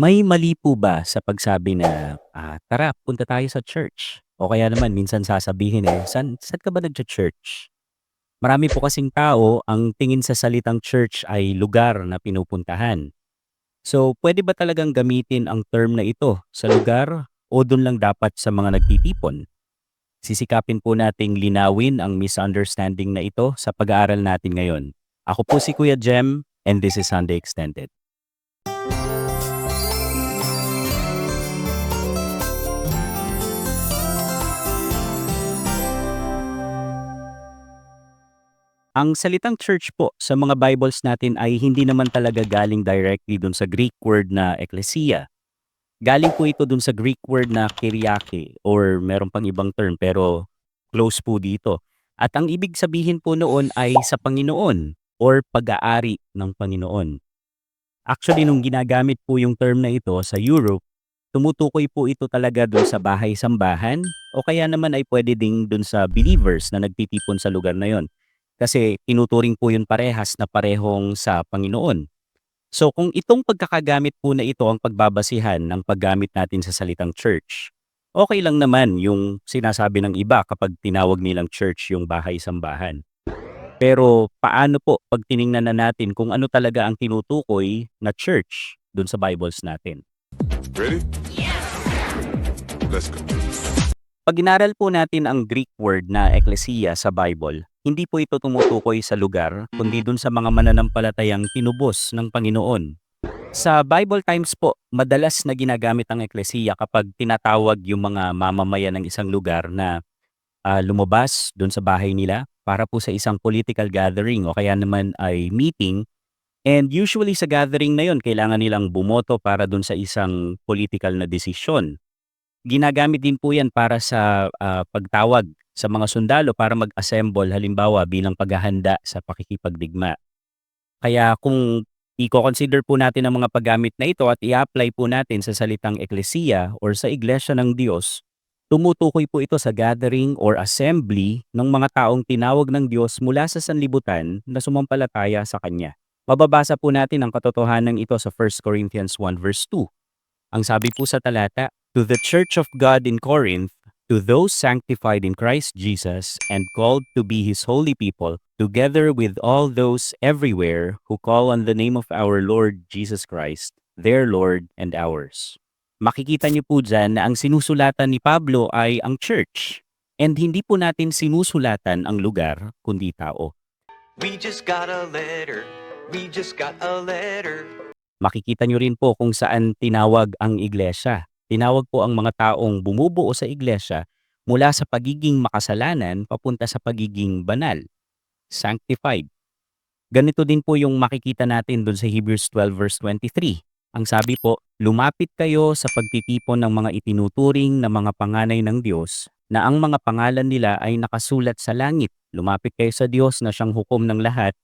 May mali po ba sa pagsabi na, ah, "Tara punta tayo sa church." O kaya naman minsan sasabihin, eh, "San saan ka ba nagcha-church?" Marami po kasing tao ang tingin sa salitang church ay lugar na pinupuntahan. So, puwede ba talagang gamitin ang term na ito sa lugar o dun lang dapat sa mga nagtitipon? Sisikapin po nating linawin ang misunderstanding na ito sa pag-aaral natin ngayon. Ako po si Kuya Jem and this is Sunday Extended. Ang salitang church po sa mga Bibles natin ay hindi naman talaga galing directly dun sa Greek word na ekklesia. Galing po ito dun sa Greek word na kyriake or meron pang ibang term pero close po dito. At ang ibig sabihin po noon ay sa Panginoon or pag-aari ng Panginoon. Actually, nung ginagamit po yung term na ito sa Europe, tumutukoy po ito talaga dun sa bahay-sambahan o kaya naman ay pwede ding dun sa believers na nagtitipon sa lugar na yon. Kasi tinuturing po yun parehas na parehong sa Panginoon. So kung itong pagkakagamit po na ito ang pagbabasihan ng paggamit natin sa salitang church, okay lang naman yung sinasabi ng iba kapag tinawag nilang church yung bahay-sambahan. Pero paano po pag tiningnan na natin kung ano talaga ang tinutukoy na church dun sa Bibles natin? Ready? Let's go. Pag inaral po natin ang Greek word na ekklesia sa Bible, hindi po ito tumutukoy sa lugar, kundi dun sa mga mananampalatayang tinubos ng Panginoon. Sa Bible times po, madalas na ginagamit ang ekklesia kapag tinatawag yung mga mamamayan ng isang lugar na ah, lumabas dun sa bahay nila para po sa isang political gathering o kaya naman ay meeting. And usually sa gathering na yon, kailangan nilang bumoto para dun sa isang political na desisyon. Ginagamit din po yan para sa ah, pagtawag sa mga sundalo para mag-assemble halimbawa bilang paghahanda sa pakikipagdigma. Kaya kung i-consider po natin ang mga paggamit na ito at i-apply po natin sa salitang eklesiya or sa iglesia ng Diyos, tumutukoy po ito sa gathering or assembly ng mga taong tinawag ng Diyos mula sa sanlibutan na sumampalataya sa Kanya. Mababasa po natin ang katotohanan ito sa 1 Corinthians 1 verse 2. Ang sabi po sa talata, To the church of God in Corinth, to those sanctified in Christ Jesus and called to be his holy people, together with all those everywhere who call on the name of our Lord Jesus Christ, their Lord and ours. Makikita niyo po dyan na ang sinusulatan ni Pablo ay ang church. And hindi po natin sinusulatan ang lugar, kundi tao. We just got a letter. We just got a letter. Makikita niyo rin po kung saan tinawag ang iglesia. Tinawag po ang mga taong bumubuo sa iglesia mula sa pagiging makasalanan papunta sa pagiging banal, sanctified. Ganito din po yung makikita natin dun sa Hebrews 12 verse 23. Ang sabi po, lumapit kayo sa pagtitipon ng mga itinuturing na mga panganay ng Diyos na ang mga pangalan nila ay nakasulat sa langit. Lumapit kayo sa Diyos na siyang hukom ng lahat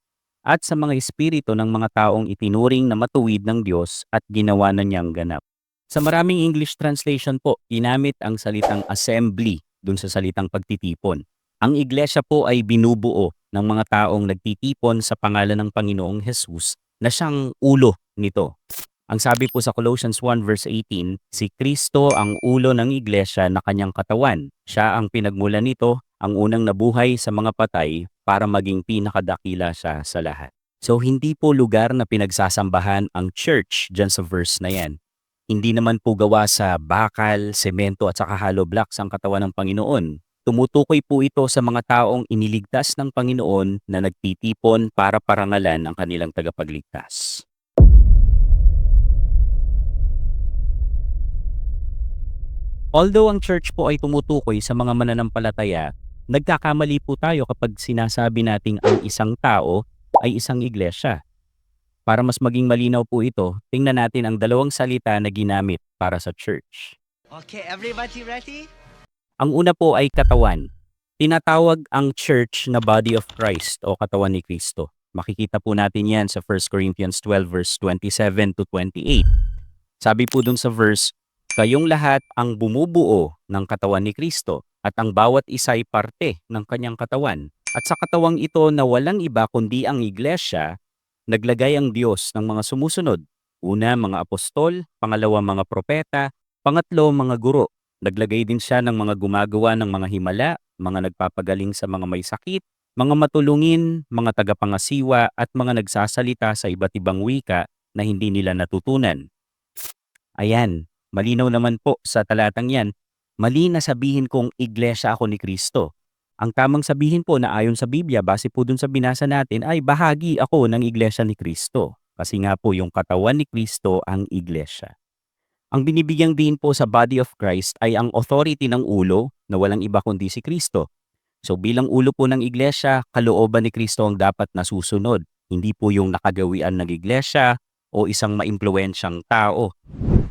at sa mga espiritu ng mga taong itinuring na matuwid ng Diyos at ginawa na niyang ganap. Sa maraming English translation po, ginamit ang salitang assembly dun sa salitang pagtitipon. Ang iglesia po ay binubuo ng mga taong nagtitipon sa pangalan ng Panginoong Jesus na siyang ulo nito. Ang sabi po sa Colossians 1 verse 18, si Kristo ang ulo ng iglesia na kanyang katawan. Siya ang pinagmulan nito, ang unang nabuhay sa mga patay para maging pinakadakila siya sa lahat. So hindi po lugar na pinagsasambahan ang church dyan sa verse na yan. Hindi naman po gawa sa bakal, semento at saka hollow blocks ang katawan ng Panginoon. Tumutukoy po ito sa mga taong iniligtas ng Panginoon na nagtitipon para parangalan ang kanilang tagapagligtas. Although ang church po ay tumutukoy sa mga mananampalataya, nagkakamali po tayo kapag sinasabi nating ang isang tao ay isang iglesia. Para mas maging malinaw po ito, tingnan natin ang dalawang salita na ginamit para sa church. Okay, everybody ready? Ang una po ay katawan. Tinatawag ang church na body of Christ o katawan ni Kristo. Makikita po natin yan sa 1 Corinthians 12 verse 27 to 28. Sabi po dun sa verse, Kayong lahat ang bumubuo ng katawan ni Kristo at ang bawat isa'y parte ng kanyang katawan. At sa katawang ito na walang iba kundi ang iglesia, naglagay ang Diyos ng mga sumusunod, Una, mga apostol. Pangalawa, mga propeta. Pangatlo, mga guro. Naglagay din siya ng mga gumagawa ng mga himala, mga nagpapagaling sa mga may sakit, mga matulungin, mga tagapangasiwa at mga nagsasalita sa iba't ibang wika na hindi nila natutunan. Ayan, malinaw naman po sa talatang yan, mali na sabihin kong iglesia ako ni Kristo. Ang tamang sabihin po na ayon sa Biblia, base po dun sa binasa natin, ay bahagi ako ng iglesia ni Kristo. Kasi nga po yung katawan ni Kristo ang iglesia. Ang binibigyang din po sa body of Christ ay ang authority ng ulo na walang iba kundi si Kristo. So bilang ulo po ng iglesia, kalooban ni Kristo ang dapat nasusunod. Hindi po yung nakagawian ng iglesia o isang maimpluwensyang tao.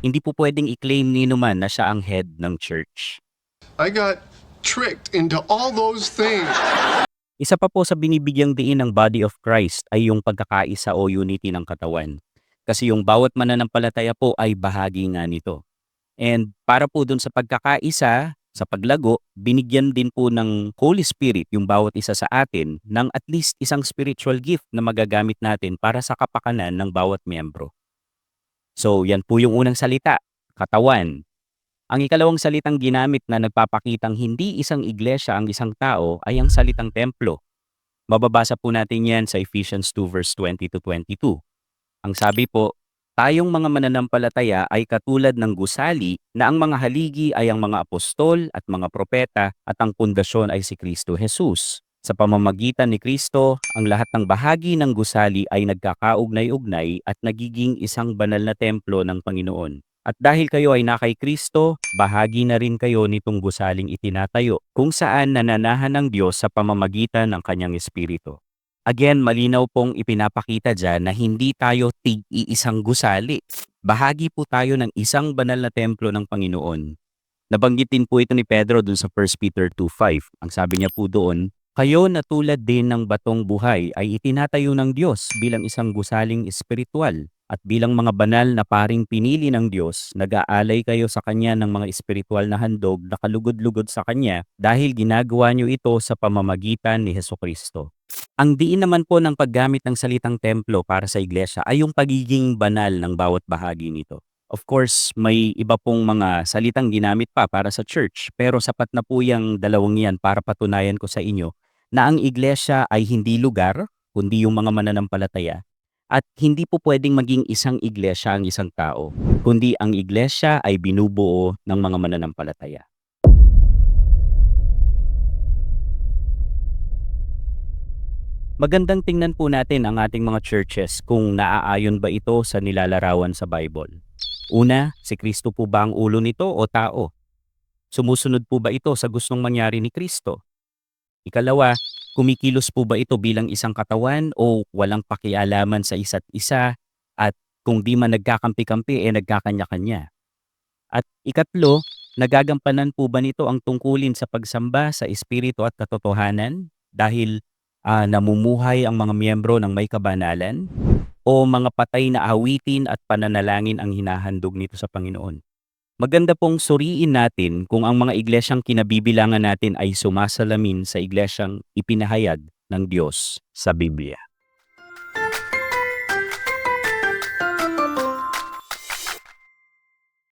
Hindi po pwedeng i-claim ni naman na siya ang head ng church. I got tricked into all those things. Isa pa po sa binibigyang diin ng body of Christ ay yung pagkakaisa o unity ng katawan. Kasi yung bawat mananampalataya po ay bahagi nga nito. And para po dun sa pagkakaisa, sa paglago, binigyan din po ng Holy Spirit yung bawat isa sa atin ng at least isang spiritual gift na magagamit natin para sa kapakanan ng bawat miyembro. So yan po yung unang salita, katawan. Ang ikalawang salitang ginamit na nagpapakitang hindi isang iglesia ang isang tao ay ang salitang templo. Mababasa po natin yan sa Ephesians 2 verse 20 to 22. Ang sabi po, tayong mga mananampalataya ay katulad ng gusali na ang mga haligi ay ang mga apostol at mga propeta at ang pundasyon ay si Kristo Jesus. Sa pamamagitan ni Kristo, ang lahat ng bahagi ng gusali ay nagkakaugnay-ugnay at nagiging isang banal na templo ng Panginoon. At dahil kayo ay nakay Kristo, bahagi na rin kayo nitong gusaling itinatayo, kung saan nananahan ng Diyos sa pamamagitan ng kanyang Espiritu. Again, malinaw pong ipinapakita dyan na hindi tayo tig-iisang gusali. Bahagi po tayo ng isang banal na templo ng Panginoon. Nabanggit din po ito ni Pedro dun sa 1 Peter 2.5. Ang sabi niya po doon, kayo na tulad din ng batong buhay ay itinatayo ng Diyos bilang isang gusaling espiritual at bilang mga banal na paring pinili ng Diyos, nag-aalay kayo sa Kanya ng mga espiritual na handog na kalugod-lugod sa Kanya dahil ginagawa niyo ito sa pamamagitan ni Heso Kristo. Ang diin naman po ng paggamit ng salitang templo para sa iglesia ay yung pagiging banal ng bawat bahagi nito. Of course, may iba pong mga salitang ginamit pa para sa church, pero sapat na po yung dalawang yan para patunayan ko sa inyo na ang iglesia ay hindi lugar, kundi yung mga mananampalataya. At hindi po pwedeng maging isang iglesia ang isang tao, kundi ang iglesia ay binubuo ng mga mananampalataya. Magandang tingnan po natin ang ating mga churches kung naaayon ba ito sa nilalarawan sa Bible. Una, si Kristo po ba ang ulo nito o tao? Sumusunod po ba ito sa gustong mangyari ni Kristo? Ikalawa, kumikilos po ba ito bilang isang katawan o walang pakialaman sa isa't isa at kung di man nagkakampi-kampi eh nagkakanya-kanya? At ikatlo, nagagampanan po ba nito ang tungkulin sa pagsamba sa espiritu at katotohanan dahil ah, namumuhay ang mga miyembro ng may kabanalan o mga patay na awitin at pananalangin ang hinahandog nito sa Panginoon? Maganda pong suriin natin kung ang mga iglesyang kinabibilangan natin ay sumasalamin sa iglesyang ipinahayag ng Diyos sa Biblia.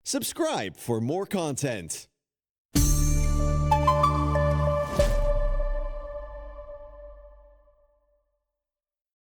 Subscribe for more content.